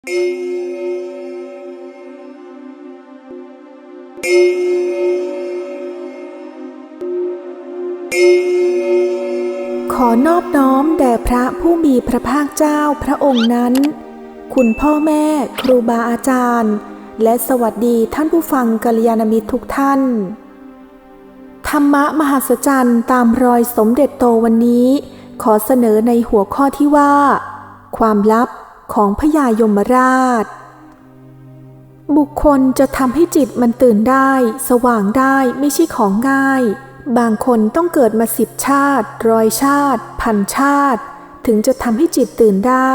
ขอนอบน้อมแด่พระผู้มีพระภาคเจ้าพระองค์นั้น คุณพ่อแม่ครูบาอาจารย์ และสวัสดีท่านผู้ฟังกัลยาณมิตรทุกท่าน ธรรมะมหัศจรรย์ตามรอยสมเด็จโตวันนี้ ขอเสนอในหัวข้อที่ว่า ความลับ ของพญายมราช บุคคลจะทำให้จิตมันตื่นได้ สว่างได้ไม่ใช่ของง่าย บางคนต้องเกิดมาสิบชาติ ร้อยชาติ พันชาติ ถึงจะทำให้จิตตื่นได้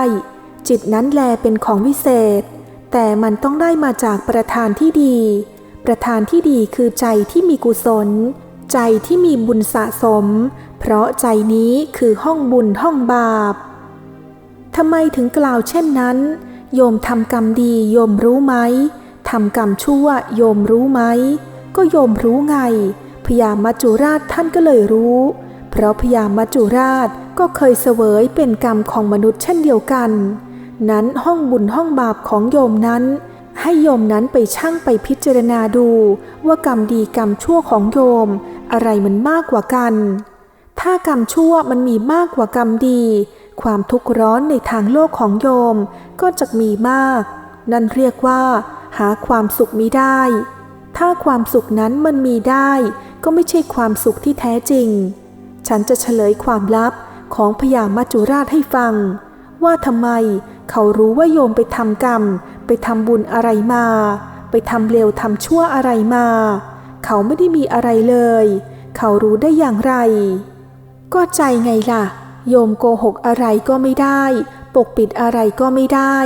จิตนั้นแลเป็นของวิเศษ แต่มันต้องได้มาจากประธานที่ดี ประธานที่ดีคือใจที่มีกุศล ใจที่มีบุญสะสม เพราะใจนี้คือห้องบุญห้องบาป ทำไมถึงกล่าวเช่นนั้น โยมทำกรรมดีโยมรู้ไหมทำกรรมชั่วโยมรู้ไหม ก็โยมรู้ไง พญามัจจุราชท่านก็เลยรู้ เพราะพญามัจจุราชก็เคยเสวยเป็นกรรมของมนุษย์เช่นเดียวกัน นั้นห้องบุญห้องบาปของโยมนั้น ให้โยมนั้นไปชั่งไปพิจารณาดูว่ากรรมดีกรรมชั่วของโยม อะไรมันมากกว่ากัน ถ้ากรรมชั่วมันมีมากกว่ากรรมดี ความทุกข์ร้อนในทางโลกของโยมก็จะมีมาก นั่นเรียกว่า หาความสุขมิได้ ถ้าความสุขนั้นมันมีได้ ก็ไม่ใช่ความสุขที่แท้จริง ฉันจะเฉลยความลับของพญามัจจุราชให้ฟัง ว่าทำไมเขารู้ว่าโยมไปทำกรรม ไปทำบุญอะไรมา ไปทำเลวทำชั่วอะไรมา เขาไม่ได้มีอะไรเลย เขารู้ได้อย่างไร ก็ใจไงล่ะ โยมโกหกอะไรก็ไม่ได้ ปกปิดอะไรก็ไม่ได้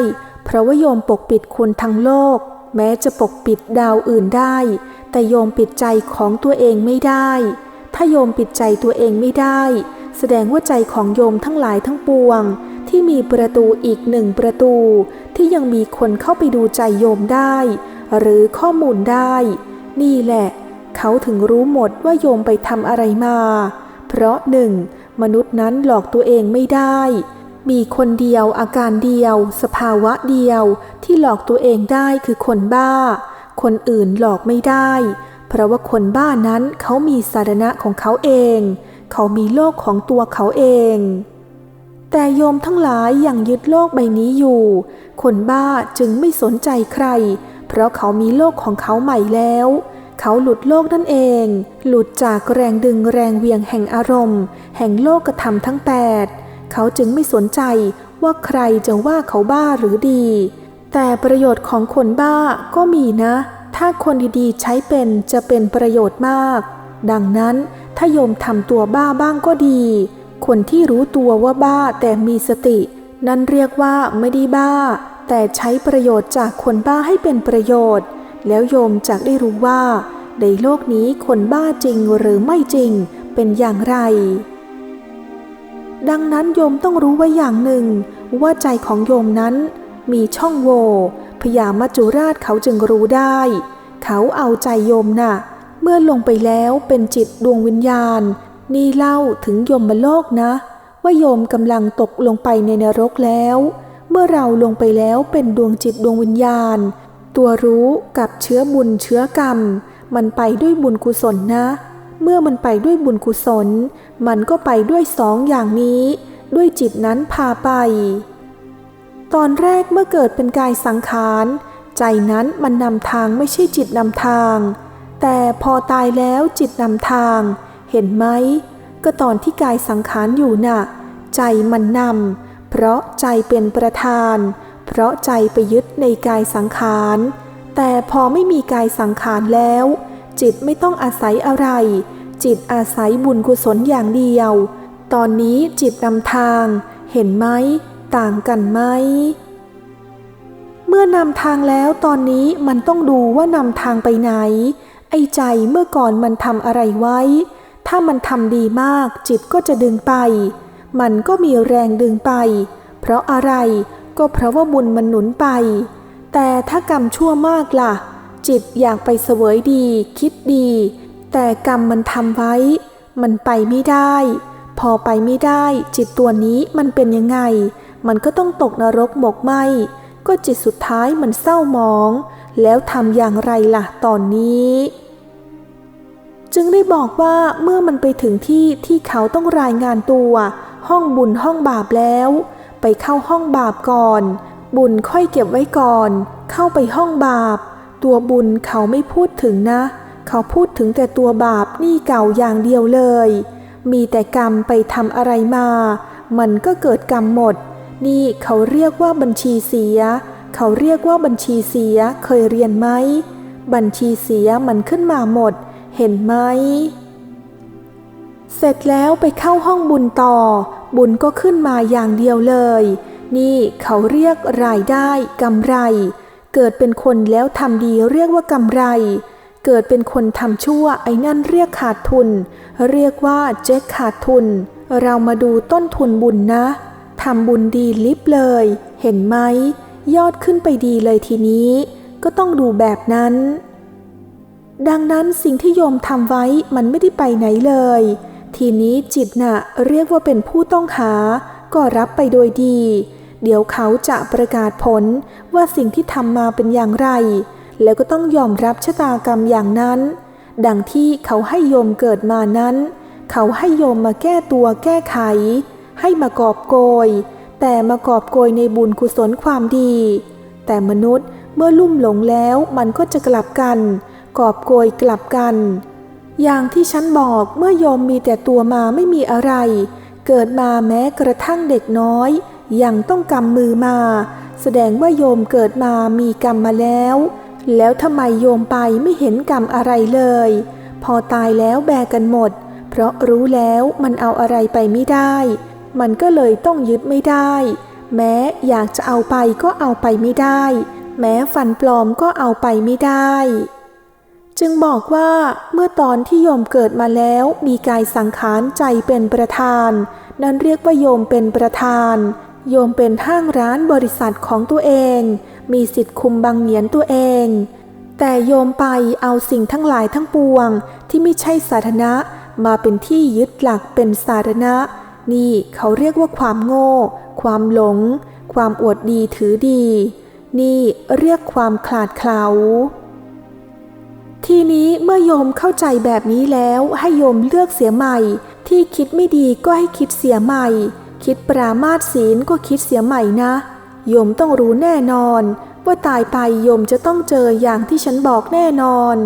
เพราะว่าโยมปกปิดคนทั้งโลก แม้จะปกปิดดาวอื่นได้ แต่โยมปิดใจของตัวเองไม่ได้ ถ้าโยมปิดใจตัวเองไม่ได้ แสดงว่าใจของโยมทั้งหลายทั้งปวง ที่มีประตูอีกหนึ่งประตู ที่ยังมีคนเข้าไปดูใจโยมได้ หรือข้อมูลได้ นี่แหละ เขาถึงรู้หมดว่าโยมไปทำอะไรมา เพราะหนึ่ง มนุษย์นั้นหลอกตัวเองไม่ได้ มีคนเดียวอาการเดียว สภาวะเดียวที่หลอกตัวเองได้คือคนบ้า คนอื่นหลอกไม่ได้ เพราะว่าคนบ้านั้นเขามีสาระของเขาเอง เขามีโลกของตัวเขาเอง แต่โยมทั้งหลายยังยึดโลกใบนี้อยู่ คนบ้าจึงไม่สนใจใคร เพราะเขามีโลกของเขาใหม่แล้วเเขาหลุดโลกนั่นเอง หลุดจากแรงดึงแรงเวียงแห่งอารมณ์ แห่งโลกกระทำทั้งแปดเขาจึงไม่สนใจว่าใครจะว่าเขาบ้าหรือดี แต่ประโยชน์ของคนบ้าก็มีนะ ถ้าคนดีๆใช้เป็นจะเป็นประโยชน์มาก ดังนั้นถ้าโยมทำตัวบ้าบ้างก็ดี คนที่รู้ตัวว่าบ้าแต่มีสติ นั่นเรียกว่าไม่ได้บ้า แต่ใช้ประโยชน์จากคนบ้าให้เป็นประโยชน์ แล้วโยมจะได้รู้ว่า ในโลกนี้คนบ้าจริงหรือไม่จริงเป็นอย่างไร ดังนั้นโยมต้องรู้ไว้อย่างหนึ่ง ว่าใจของโยมนั้น มีช่องโหว่พญามัจจุราชเขาจึงรู้ได้ เขาเอาใจโยมน่ะ เมื่อลงไปแล้วเป็นจิตดวงวิญญาณ นี่เล่าถึงโยมโลกนะ ว่าโยมกำลังตกลงไปในนรกแล้ว เมื่อเราลงไปแล้วเป็นดวงจิตดวงวิญญาณ ตัวรู้กับเชื้อบุญเชื้อกรรม มันไปด้วยบุญกุศลนะ เมื่อมันไปด้วยบุญกุศล มันก็ไปด้วยสองอย่างนี้ ด้วยจิตนั้นพาไป ตอนแรกเมื่อเกิดเป็นกายสังขาร ใจนั้นมันนำทางไม่ใช่จิตนำทาง แต่พอตายแล้วจิตนำทาง เห็นไหม ก็ตอนที่กายสังขารอยู่น่ะ ใจมันนำเพราะใจเป็นประธาน เพราะใจไปยึดในกายสังขาร แต่พอไม่มีกายสังขารแล้ว จิตไม่ต้องอาศัยอะไร จิตอาศัยบุญกุศลอย่างเดียว ตอนนี้จิตนำทาง เห็นไหม ต่างกันไหม เมื่อนำทางแล้วตอนนี้มันต้องดูว่านำทางไปไหน ไอ้ใจเมื่อก่อนมันทำอะไรไว้ ถ้ามันทำดีมากจิตก็จะดึงไป มันก็มีแรงดึงไป เพราะอะไร ก็เพราะว่าบุญมันหนุนไป แต่ถ้ากรรมชั่วมากล่ะ จิตอยากไปเสวยดี คิดดี แต่กรรมมันทำไว้ มันไปไม่ได้ พอไปไม่ได้ จิตตัวนี้มันเป็นยังไง มันก็ต้องตกนรกหมกไหมก็จิตสุดท้ายมันเศร้าหมอง แล้วทำอย่างไรล่ะตอนนี้ จึงได้บอกว่าเมื่อมันไปถึงที่ที่เขาต้องรายงานตัว ห้องบุญห้องบาปแล้ว ไปเข้าห้องบาปก่อน บุญค่อยเก็บไว้ก่อน เข้าไปห้องบาป ตัวบุญเขาไม่พูดถึงนะ เขาพูดถึงแต่ตัวบาปนี่เก่าอย่างเดียวเลย มีแต่กรรมไปทำอะไรมา มันก็เกิดกรรมหมด นี่เขาเรียกว่าบัญชีเสีย เขาเรียกว่าบัญชีเสียเคยเรียนไหม บัญชีเสียมันขึ้นมาหมด เห็นไหม เสร็จแล้วไปเข้าห้องบุญต่อ บุญก็ขึ้นมาอย่างเดียวเลย นี่เขาเรียกรายได้กำไร เกิดเป็นคนแล้วทำดีเรียกว่ากำไร เกิดเป็นคนทำชั่วไอ้นั่นเรียกขาดทุน เรียกว่าเจ๊กขาดทุน เรามาดูต้นทุนบุญนะทำบุญดีลิบเลย เห็นไหมยอดขึ้นไปดีเลยทีนี้ ก็ต้องดูแบบนั้น ดังนั้นสิ่งที่โยมทำไว้มันไม่ได้ไปไหนเลย ทีนี้จิตน่ะเรียกว่าเป็นผู้ต้องหา ก็รับไปโดยดี เดี๋ยวเขาจะประกาศผลว่าสิ่งที่ทำมาเป็นอย่างไร แล้วก็ต้องยอมรับชะตากรรมอย่างนั้น ดังที่เขาให้โยมเกิดมานั้น เขาให้โยมมาแก้ตัวแก้ไข ให้มากอบโกย แต่มากอบโกยในบุญกุศลความดี แต่มนุษย์เมื่อลุ่มหลงแล้วมันก็จะกลับกัน กอบโกยกลับกัน อย่างที่ฉันบอกเมื่อโยมมีแต่ตัวมาไม่มีอะไร เกิดมาแม้กระทั่งเด็กน้อย ยังต้องกำมือมา แสดงว่าโยมเกิดมามีกรรมมาแล้ว แล้วทำไมโยมไปไม่เห็นกรรมอะไรเลย พอตายแล้วแบกกันหมด เพราะรู้แล้วมันเอาอะไรไปไม่ได้ มันก็เลยต้องยึดไม่ได้ แม้อยากจะเอาไปก็เอาไปไม่ได้ แม้ฟันปลอมก็เอาไปไม่ได้ จึงบอกว่าเมื่อตอนที่โยมเกิดมาแล้วมีกายสังขารใจเป็นประธาน นั่นเรียกว่าโยมเป็นประธาน โยมเป็นห้างร้านบริษัทของตัวเอง มีสิทธิ์คุมบังเหียนตัวเอง แต่โยมไปเอาสิ่งทั้งหลายทั้งปวงที่ไม่ใช่สาธารณะมาเป็นที่ยึดหลักเป็นสาธารณะ นี่เขาเรียกว่าความโง่ ความหลง ความอวดดีถือดี นี่เรียกความขลาดเคลา ทีนี้เมื่อโยมเข้าใจแบบนี้แล้วให้โยมเลือกเสียใหม่ ที่คิดไม่ดีก็ให้คิดเสียใหม่ คิดปรามาสศีลก็คิดเสียใหม่นะ โยมต้องรู้แน่นอน ว่าตายไปโยมจะต้องเจออย่างที่ฉันบอกแน่นอน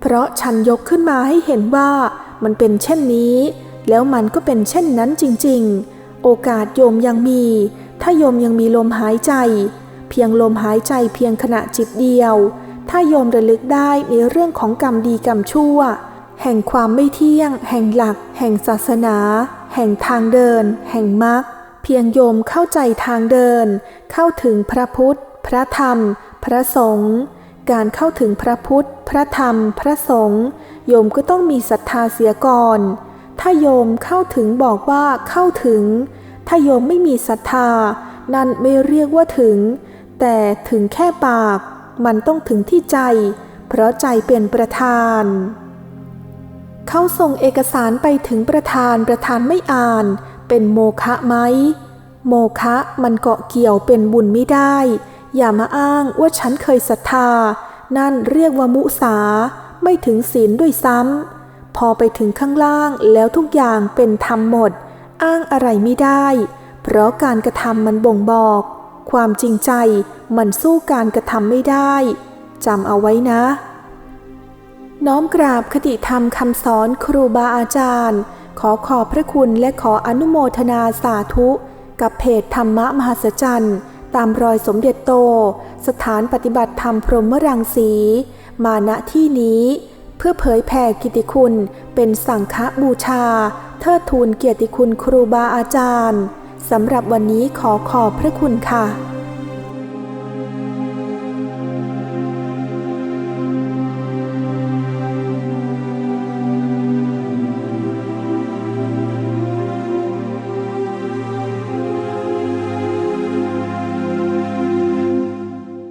เพราะฉันยกขึ้นมาให้เห็นว่ามันเป็นเช่นนี้ แล้วมันก็เป็นเช่นนั้นจริงๆ โอกาสโยมยังมี ถ้าโยมยังมีลมหายใจ เพียงลมหายใจเพียงขณะจิตเดียว ถ้าโยมระลึกได้ในเรื่องของกรรมดีกรรมชั่ว แห่งความไม่เที่ยง แห่งหลัก แห่งศาสนา แห่งทางเดิน แห่งมรรคเพียงโยมเข้าใจทางเดิน เข้าถึงพระพุทธ พระธรรม พระสงฆ์การเข้าถึงพระพุทธ พระธรรม พระสงฆ์โยมก็ต้องมีศรัทธาเสียก่อน ถ้าโยมเข้าถึงบอกว่าเข้าถึง ถ้าโยมไม่มีศรัทธา นั่นไม่เรียกว่าถึง แต่ถึงแค่ปาก มันต้องถึงที่ใจ เพราะใจเป็นประธาน เขาส่งเอกสารไปถึงประธานประธานไม่อ่าน เป็นโมฆะไหม โมฆะมันเกาะเกี่ยวเป็นบุญไม่ได้ อย่ามาอ้างว่าฉันเคยศรัทธา นั่นเรียกว่ามุสา ไม่ถึงศีลด้วยซ้ำ พอไปถึงข้างล่างแล้วทุกอย่างเป็นธรรมหมด อ้างอะไรไม่ได้ เพราะการกระทำมันบ่งบอก ความจริงใจมันสู้การกระทำไม่ได้จำเอาไว้นะ น้อมกราบคติธรรมคำสอนครูบาอาจารย์ ขอขอบพระคุณและขออนุโมทนาสาธุ กับเพจธรรมะมหัศจรรย์ตามรอยสมเด็จโต สถานปฏิบัติธรรมพรหมรังสี มาณที่นี้ เพื่อเผยแผ่กิตติคุณเป็นสังฆบูชา เทิดทูนเกียรติคุณครูบาอาจารย์ สำหรับวันนี้ขอขอบพระคุณค่ะ